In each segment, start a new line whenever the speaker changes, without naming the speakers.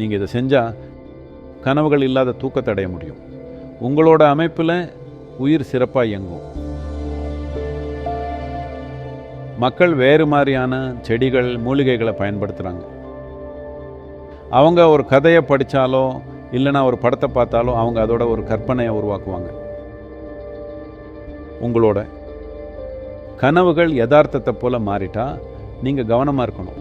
நீங்கள் இதை செஞ்சால் கனவுகள் இல்லாத தூக்கத்தை அடைய முடியும். உங்களோட அமைப்பில் உயிர் சிறப்பாக இயங்கும். மக்கள் வேறு மாதிரியான செடிகள் மூலிகைகளை பயன்படுத்துகிறாங்க அவங்க ஒரு கதையை படித்தாலோ இல்லைனா ஒரு படத்தை பார்த்தாலோ அவங்க அதோட ஒரு கற்பனையை உருவாக்குவாங்க. உங்களோட கனவுகள் யதார்த்தத்தை போல மாறிட்டா நீங்கள் கவனமாக இருக்கணும்.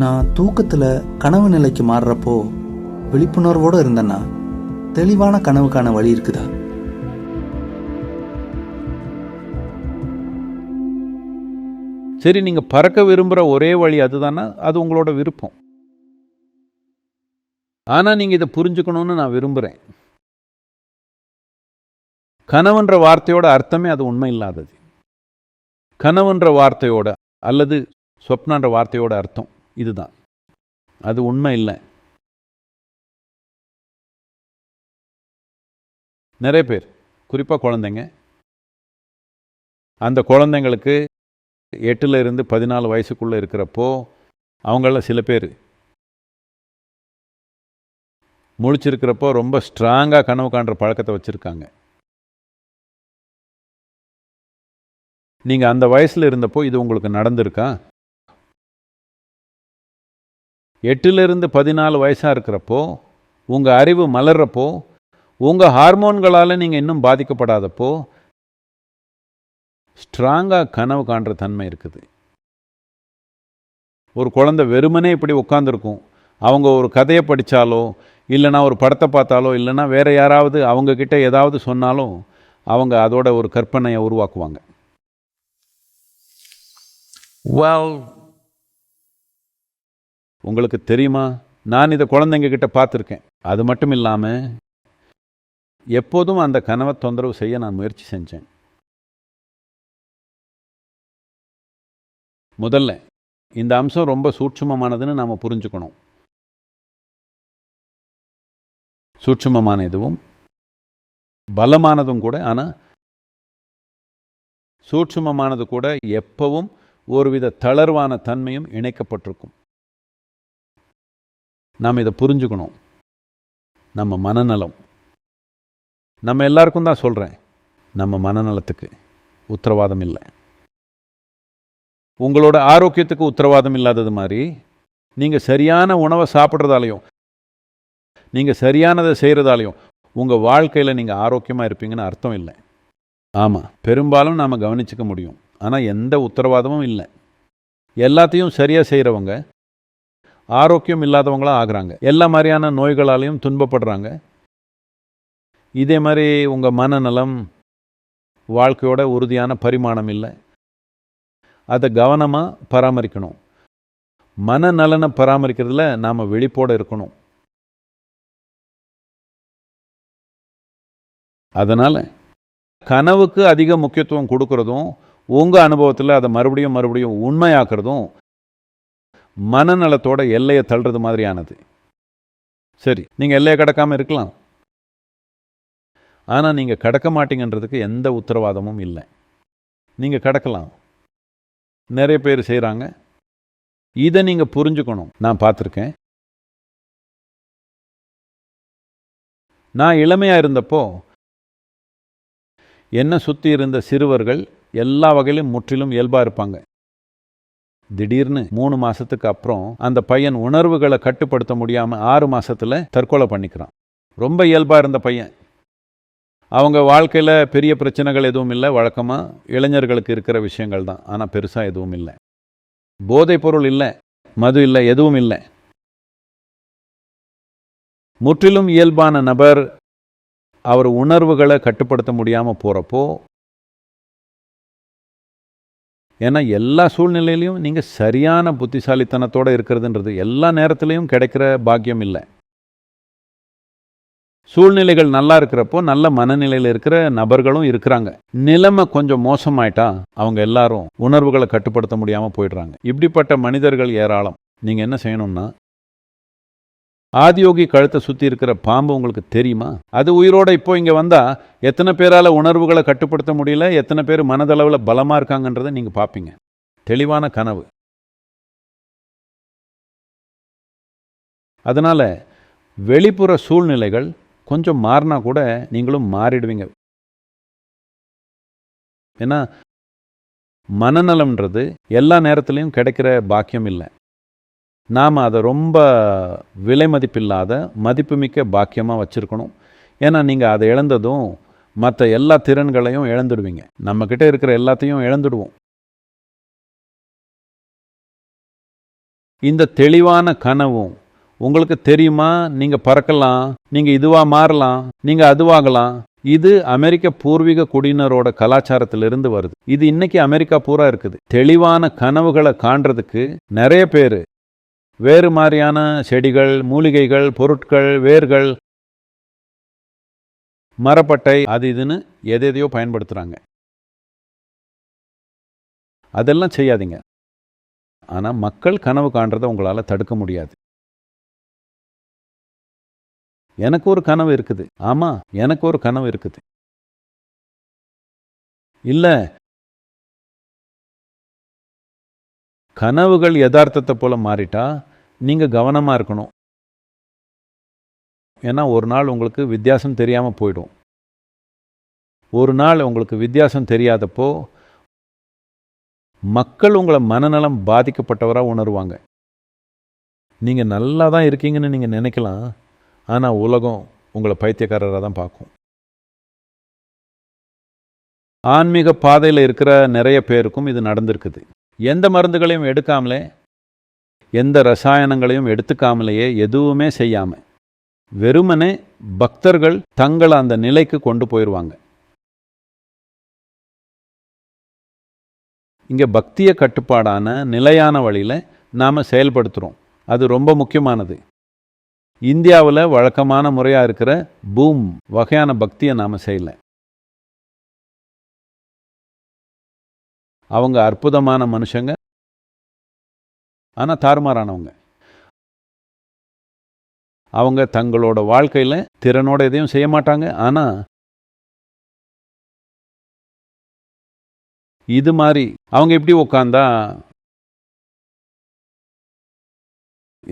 நான் தூக்கத்தில் கனவு நிலைக்கு மாறுறப்போ விழிப்புணர்வோடு இருந்தேன்னா தெளிவான கனவுக்கான வழி இருக்குதா?
சரி நீங்கள் பறக்க விரும்புகிற ஒரே வழி அதுதானா? அது உங்களோட விருப்பம். ஆனால் நீங்கள் இதை புரிஞ்சுக்கணும்னு நான் விரும்புகிறேன் கனவுன்ற வார்த்தையோட அர்த்தமே அது உண்மை இல்லாதது கனவுன்ற வார்த்தையோட அல்லது சொப்னன்ற வார்த்தையோட அர்த்தம். இதுதான். அது உண்மை இல்லை. நிறைய பேர் குறிப்பாக குழந்தைங்க. அந்த குழந்தைங்களுக்கு எட்டில் இருந்து பதினாலு வயசுக்குள்ளே இருக்கிறப்போ அவங்கள சில பேர் முழிச்சிருக்கிறப்போ ரொம்ப ஸ்ட்ராங்காக கனவு காண்ற பழக்கத்தை வச்சுருக்காங்க. நீங்கள் அந்த வயசில் இருந்தப்போ இது உங்களுக்கு நடந்திருக்கா? எட்டுலேருந்து பதினாலு வயசாக இருக்கிறப்போ உங்கள் அறிவு மலர்றப்போ உங்கள் ஹார்மோன்களால் நீங்கள் இன்னும் பாதிக்கப்படாதப்போ ஸ்ட்ராங்காக கனவு காண்ற தன்மை இருக்குது. ஒரு குழந்தை வெறுமனே இப்படி உட்காந்துருக்கும் அவங்க ஒரு கதையை படித்தாலோ இல்லைனா ஒரு படத்தை பார்த்தாலோ இல்லைனா வேறு யாராவது அவங்கக்கிட்ட ஏதாவது சொன்னாலும் அவங்க அதோட ஒரு கற்பனையை உருவாக்குவாங்க.
Well,
உங்களுக்கு தெரியுமா? நான் இதை குழந்தைங்க கிட்ட பார்த்துருக்கேன். அது மட்டும் இல்லாமல் எப்போதும் அந்த கனவை தொந்தரவு செய்ய நான் முயற்சி செஞ்சேன். முதல்ல இந்த அம்சம் ரொம்ப சூட்சுமமானதுன்னு நாம் புரிஞ்சுக்கணும். சூட்சுமமான இதுவும் பலமானதும் கூட ஆனால் சூட்சுமமானது கூட எப்பவும் ஒருவித தளர்வான தன்மையும் இணைக்கப்பட்டிருக்கும். நாம் இதை புரிஞ்சுக்கணும். நம்ம மனநலம். நம்ம எல்லாருக்கும் தான் சொல்கிறேன் நம்ம மனநலத்துக்கு உத்தரவாதம் இல்லை. உங்களோட ஆரோக்கியத்துக்கு உத்தரவாதம் இல்லாதது மாதிரி நீங்கள் சரியான உணவை சாப்பிட்றதாலையும் நீங்கள் சரியானதை செய்கிறதாலையும் உங்கள் வாழ்க்கையில் நீங்கள் ஆரோக்கியமாக இருப்பீங்கன்னு அர்த்தம் இல்லை. ஆமாம் பெரும்பாலும் நாம் கவனிச்சிக்க முடியும். ஆனால் எந்த உத்தரவாதமும் இல்லை. எல்லாத்தையும் சரியாக செய்கிறவங்க ஆரோக்கியம் இல்லாதவங்களா ஆகிறாங்க. எல்லா மாதிரியான நோய்களாலையும் துன்பப்படுறாங்க. இதே மாதிரி உங்கள் மனநலம் வாழ்க்கையோட உறுதியான பரிமாணம் இல்லை. அதை கவனமாக பராமரிக்கணும். மனநலனை பராமரிக்கிறதுல நாம் விழிப்போடு இருக்கணும். அதனால் கனவுக்கு அதிக முக்கியத்துவம் கொடுக்கறதும் உங்கள் அனுபவத்தில் அதை மறுபடியும் மறுபடியும் உண்மையாக்குறதும் மனநலத்தோட எல்லையை தள்ளுறது மாதிரியானது. சரி நீங்கள் எல்லையை கடக்காமல் இருக்கலாம். ஆனால் நீங்கள் கடக்க மாட்டீங்கன்றதுக்கு எந்த உத்தரவாதமும் இல்லை. நீங்கள் கடக்கலாம். நிறைய பேர் செய்கிறாங்க இதை நீங்கள் புரிஞ்சுக்கணும். நான் பார்த்துருக்கேன். நான் இளமையாக இருந்தப்போ என்னை சுற்றி இருந்த சிறுவர்கள் எல்லா வகையிலும் முற்றிலும் இயல்பாக இருப்பாங்க. திடீர்னு மூணு மாசத்துக்கு அப்புறம் அந்த பையன் உணர்வுகளை கட்டுப்படுத்த முடியாமல் ஆறு மாசத்துல தற்கொலை பண்ணிக்கிறான். ரொம்ப இயல்பாக இருந்த பையன். அவங்க வாழ்க்கையில் பெரிய பிரச்சனைகள் எதுவும் இல்லை. வழக்கமாக இளைஞர்களுக்கு இருக்கிற விஷயங்கள் தான். ஆனால் பெருசாக எதுவும் இல்லை. போதைப் பொருள் இல்லை. மது இல்லை. எதுவும் இல்லை. முற்றிலும் இயல்பான நபர் அவர் உணர்வுகளை கட்டுப்படுத்த முடியாமல் போகிறப்போ ஏன்னா எல்லா சூழ்நிலையிலையும் நீங்கள் சரியான புத்திசாலித்தனத்தோடு இருக்கிறதுன்றது எல்லா நேரத்துலையும் கிடைக்கிற பாக்கியம் இல்லை. சூழ்நிலைகள் நல்லா இருக்கிறப்போ நல்ல மனநிலையில் இருக்கிற நபர்களும் இருக்கிறாங்க. நிலைமை கொஞ்சம் மோசமாயிட்டா அவங்க எல்லாரும் உணர்வுகளை கட்டுப்படுத்த முடியாமல் போயிடுறாங்க. இப்படிப்பட்ட மனிதர்கள் ஏராளம். நீங்கள் என்ன செய்யணும்னா ஆதியோகி கழுத்தை சுற்றி இருக்கிற பாம்பு உங்களுக்கு தெரியுமா? அது உயிரோட இப்போ இங்கே வந்தால் எத்தனை பேரால் உணர்வுகளை கட்டுப்படுத்த முடியல எத்தனை பேர் மனதளவில் பலமாக இருக்காங்கன்றதை நீங்கள் பார்ப்பீங்க தெளிவான கனவு. அதனால் வெளிப்புற சூழ்நிலைகள் கொஞ்சம் மாறினா கூட நீங்களும் மாறிடுவீங்க. ஏன்னா மனநலம்ன்றது எல்லா நேரத்துலையும் கிடைக்கிற பாக்கியம் இல்லை. நாம் அதை ரொம்ப விலை மதிப்பில்லாத மதிப்புமிக்க பாக்கியமாக வச்சுருக்கணும். ஏன்னா நீங்கள் அதை இழந்ததும் மற்ற எல்லா திறன்களையும் இழந்துடுவீங்க. நம்மக்கிட்ட இருக்கிற எல்லாத்தையும் இழந்துடுவோம். இந்த தெளிவான கனவும் உங்களுக்கு தெரியுமா? நீங்கள் பறக்கலாம் நீங்கள் இதுவாக மாறலாம் நீங்கள் அதுவாகலாம். இது அமெரிக்க பூர்வீக குடியினரோட கலாச்சாரத்திலிருந்து வருது. இது இன்னைக்கு அமெரிக்கா பூரா இருக்குது. தெளிவான கனவுகளை காண்றதுக்கு நிறைய பேர் வேறு மாதிரியான செடிகள் மூலிகைகள் பொருட்கள் வேர்கள் மரப்பட்டை அது இதுன்னு எதையோ பயன்படுத்துகிறாங்க அதெல்லாம் செய்யாதீங்க. ஆனால் மக்கள் கனவு காண்றதை உங்களால் தடுக்க முடியாது. எனக்கு ஒரு கனவு இருக்குது. ஆமாம் எனக்கு ஒரு கனவு இருக்குது. இல்லை. கனவுகள் யதார்த்தத்தை போல மாறிட்டா நீங்கள் கவனமாக இருக்கணும். ஏன்னா ஒரு நாள் உங்களுக்கு வித்தியாசம் தெரியாமல் போயிடும். ஒரு நாள் உங்களுக்கு வித்தியாசம் தெரியாதப்போ மக்கள் உங்களை மனநலம் பாதிக்கப்பட்டவராக உணருவாங்க. நீங்கள் நல்லா தான் இருக்கீங்கன்னு நீங்கள் நினைக்கலாம். ஆனால் உலகம் உங்களை பைத்தியக்காரராக தான் பார்க்கும். ஆன்மீக பாதையில் இருக்கிற நிறைய பேருக்கும் இது நடந்திருக்குது. எந்த மருந்துகளையும் எடுக்காமலே எந்த ரசாயனங்களையும் எடுத்துக்காமலேயே எதுவுமே செய்யாமல் வெறுமனே பக்தர்கள் தங்களை அந்த நிலைக்கு கொண்டு போயிடுவாங்க இங்கே பக்திய கட்டுப்பாடான நிலையான வழியில் நாம் செயல்படுத்துகிறோம் அது ரொம்ப முக்கியமானது. இந்தியாவில் வழக்கமான முறையாக இருக்கிற பூம் வகையான பக்தியை நாம் செய்யலை. அவங்க அற்புதமான மனுஷங்க ஆனால் தாறுமாறானவங்க. அவங்க தங்களோட வாழ்க்கையில் திறனோட எதையும் செய்ய மாட்டாங்க. ஆனால் இது மாதிரி அவங்க எப்படி உக்காந்தா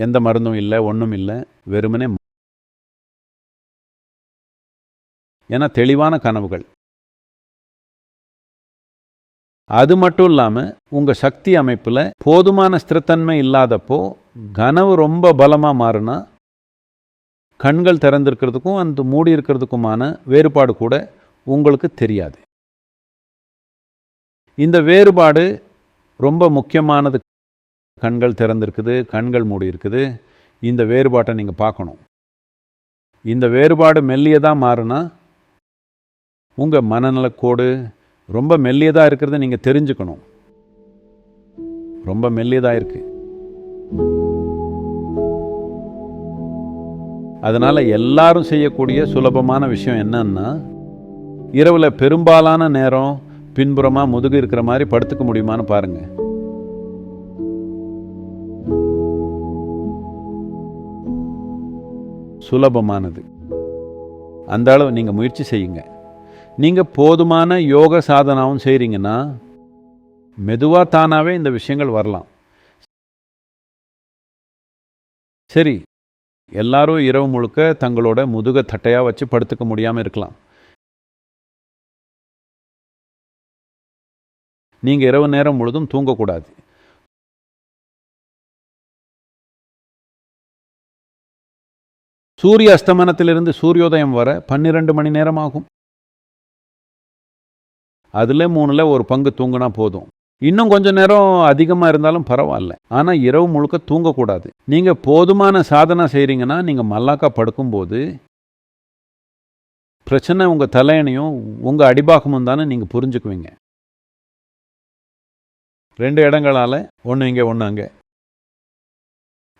எந்த மருந்தும் இல்லை ஒன்றும் இல்லை வெறுமனே ஏன்னா தெளிவான கனவுகள். அது மட்டும் இல்லாமல் உங்கள் சக்தி அமைப்பில் போதுமான ஸ்திரத்தன்மை இல்லாதப்போ கனவு ரொம்ப பலமாக மாறினா கண்கள் திறந்திருக்கிறதுக்கும் அந்த மூடி இருக்கிறதுக்குமான வேறுபாடு கூட உங்களுக்கு தெரியாது. இந்த வேறுபாடு ரொம்ப முக்கியமானது. கண்கள் திறந்திருக்குது கண்கள் மூடி இருக்குது. இந்த வேறுபாட்டை நீங்கள் பார்க்கணும். இந்த வேறுபாடு மெல்லியதாக மாறுனா உங்கள் மனநலக்கோடு ரொம்ப மெல்லியதாக இருக்கிறத நீங்கள் தெரிஞ்சுக்கணும். ரொம்ப மெல்லியதாக இருக்கு. அதனால் எல்லாரும் செய்யக்கூடிய சுலபமான விஷயம் என்னன்னா இரவில் பெரும்பாலான நேரம் பின்புறமாக முதுகு இருக்கிற மாதிரி படுத்துக்க முடியுமான்னு பாருங்கள் சுலபமானது. அந்த அளவு நீங்கள் முயற்சி செய்யுங்க. நீங்கள் போதுமான யோக சாதனாவும் செய்கிறீங்கன்னா மெதுவாக தானாகவே இந்த விஷயங்கள் வரலாம். சரி எல்லாரும் இரவு முழுக்க தங்களோட முதுக தட்டையாக வச்சு படுத்துக்க முடியாமல் இருக்கலாம். நீங்கள் இரவு நேரம் முழுதும் தூங்கக்கூடாது. சூரிய அஸ்தமனத்திலிருந்து சூரியோதயம் வர பன்னிரண்டு மணி நேரம் ஆகும். அதில் மூணில் ஒரு பங்கு தூங்கினா போதும். இன்னும் கொஞ்சம் நேரம் அதிகமாக இருந்தாலும் பரவாயில்ல. ஆனால் இரவு முழுக்க தூங்கக்கூடாது. நீங்கள் போதுமான சாதனை செய்கிறீங்கன்னா நீங்கள் மல்லாக்கா படுக்கும்போது பிரச்சனை உங்கள் தலையணையும் உங்கள் அடிபாகமும் தானே நீங்கள் புரிஞ்சுக்குவீங்க. ரெண்டு இடங்களால் ஒன்று இங்கே ஒன்று அங்கே.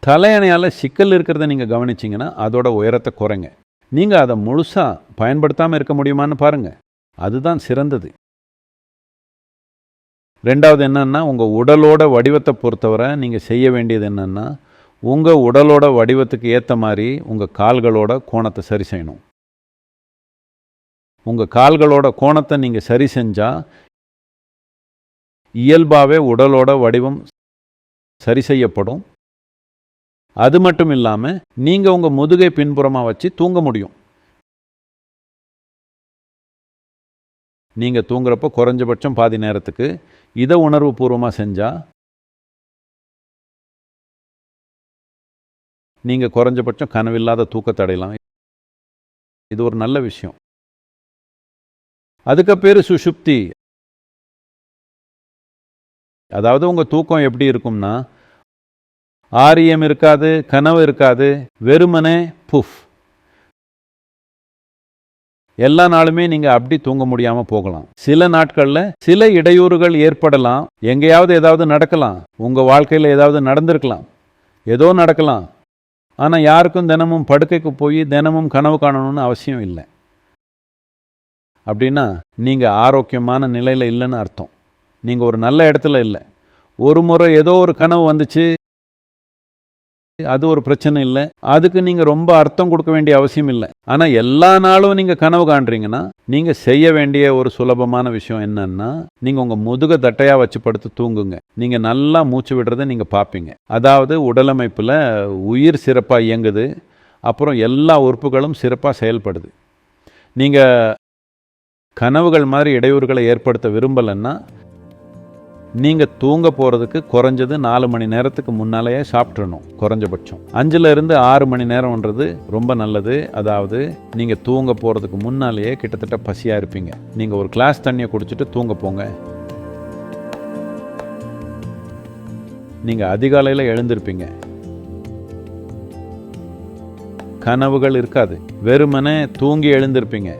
தலையணையால் சிக்கல் இருக்கிறத நீங்கள் கவனிச்சிங்கன்னா அதோட உயரத்தை குறைங்க. நீங்கள் அதை முழுசாக பயன்படுத்தாமல் இருக்க முடியுமான்னு பாருங்கள் அதுதான் சிறந்தது. ரெண்டாவது என்னென்னா உங்கள் உடலோட வடிவத்தை பொறுத்தவரை நீங்கள் செய்ய வேண்டியது என்னென்னா உங்கள் உடலோட வடிவத்துக்கு ஏற்ற மாதிரி உங்கள் கால்களோட கோணத்தை சரி செய்யணும். உங்கள் கால்களோட கோணத்தை நீங்கள் சரி செஞ்சால் இயல்பாகவே உடலோட வடிவம் சரி செய்யப்படும். அது மட்டும் இல்லாமல் நீங்கள் உங்கள் முதுகை பின்புறமாக வச்சு தூங்க முடியும். நீங்கள் தூங்குறப்போ குறைஞ்சபட்சம் பாதி நேரத்துக்கு இதை உணர்வு பூர்வமாக செஞ்சால் நீங்கள் குறைஞ்சபட்சம் கனவில்லாத தூக்கத்தை அடையலாம். இது ஒரு நல்ல விஷயம். அதுக்கு பேர் சுஷுப்தி அதாவது உங்கள் தூக்கம் எப்படி இருக்கும்னா ஆரியம் இருக்காது கனவு இருக்காது வெறுமனே புஃப். எல்லா நாளுமே நீங்கள் அப்படி தூங்க முடியாமல் போகலாம். சில நாட்களில் சில இடையூறுகள் ஏற்படலாம். எங்கேயாவது ஏதாவது நடக்கலாம். உங்கள் வாழ்க்கையில் ஏதாவது நடந்திருக்கலாம். ஏதோ நடக்கலாம். ஆனால் யாருக்கும் தினமும் படுக்கைக்கு போய் தினமும் கனவு காணணும்னு அவசியம் இல்லை. அப்படின்னா நீங்கள் ஆரோக்கியமான நிலையில் இல்லைன்னு அர்த்தம். நீங்கள் ஒரு நல்ல இடத்துல இல்லை. ஒரு முறை ஏதோ ஒரு கனவு வந்துச்சு அது ஒரு பிரச்சனை இல்லை. அதுக்கு நீங்கள் ரொம்ப அர்த்தம் கொடுக்க வேண்டிய அவசியம் இல்லை. ஆனால் எல்லா நாளும் நீங்கள் கனவு காண்றீங்கன்னா நீங்கள் செய்ய வேண்டிய ஒரு சுலபமான விஷயம் என்னன்னா நீங்கள் உங்கள் முதுக தட்டையாக வச்சு படுத்து தூங்குங்க. நீங்கள் நல்லா மூச்சு விடுறதை நீங்கள் பார்ப்பீங்க அதாவது உடலமைப்பில் உயிர் சிறப்பாக இயங்குது. அப்புறம் எல்லா உறுப்புகளும் சிறப்பாக செயல்படுது. நீங்கள் கனவுகள் மாதிரி இடையூறுகளை ஏற்படுத்த விரும்பலைன்னா நீங்கள் தூங்க போகிறதுக்கு குறைஞ்சது நாலு மணி நேரத்துக்கு முன்னாலேயே சாப்பிட்றணும் குறைஞ்சபட்சம். அஞ்சுலேருந்து ஆறு மணி நேரம்ன்றது ரொம்ப நல்லது. அதாவது நீங்கள் தூங்க போகிறதுக்கு முன்னாலேயே கிட்டத்தட்ட பசியாக இருப்பீங்க. நீங்கள் ஒரு கிளாஸ் தண்ணியை குடிச்சிட்டு தூங்க போங்க. நீங்கள் அதிகாலையில் எழுந்திருப்பீங்க. கனவுகள் இருக்காது. வெறுமனே தூங்கி எழுந்திருப்பீங்க.